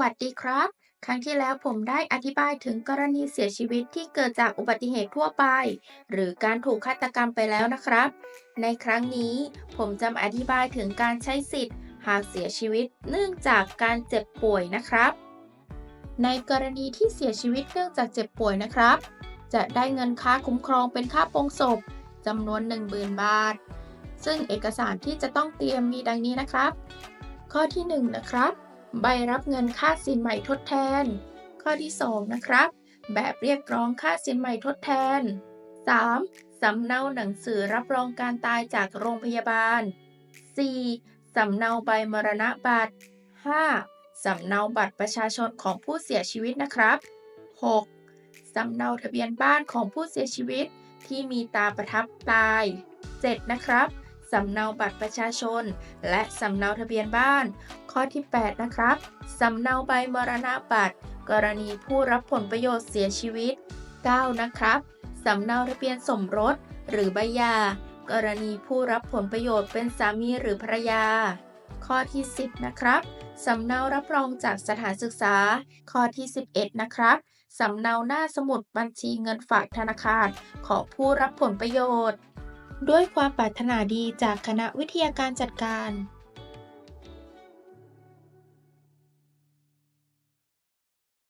วัสดีครับ ครั้งที่แล้วผมได้อธิบายถึงกรณีเสียชีวิตที่เกิดจากอุบัติเหตุทั่วไป หรือการถูกฆาตกรรมไปแล้วนะครับ ในครั้งนี้ผมจะอธิบายถึงการใช้สิทธิ์ หากเสียชีวิตเนื่องจากการเจ็บป่วยนะครับ ในกรณีที่เสียชีวิตเนื่องจากเจ็บป่วยนะครับ จะได้เงินค่าคุ้มครองเป็นค่าปงศพจำนวน 10,000 บาท ซึ่งเอกสารที่จะต้องเตรียมมีดังนี้นะครับ ข้อที่ 1 นะครับ ใบรับเงินค่าสินใหม่ทดแทน ข้อที่ 2 นะครับ แบบเรียกร้องค่าสินใหม่ทดแทน 3. สำเนาหนังสือรับรองการตายจากโรงพยาบาล 4. สำเนาใบมรณบัตร 5. สำเนาบัตรประชาชนของผู้เสียชีวิตนะครับ 6. สำเนาทะเบียนบ้านของผู้เสียชีวิตที่มีตาประทับตาย 7. นะครับสำเนาบัตรประชาชน และสำเนาทะเบียนบ้าน ข้อที่ 8 นะครับ สำเนาใบมรณบัตร กรณีผู้รับผลประโยชน์เสียชีวิต 9 นะครับ สำเนาทะเบียนสมรส หรือใบหย่ากรณีผู้รับผลประโยชน์เป็นสามีหรือภรรยา ข้อที่ 10 นะครับ สำเนารับรองจากสถานศึกษา ข้อที่ 11 นะครับ สำเนาหน้าสมุดบัญชีเงินฝากธนาคารของผู้รับผลประโยชน์ ด้วยความปรารถนาดีจากคณะวิทยาการจัดการ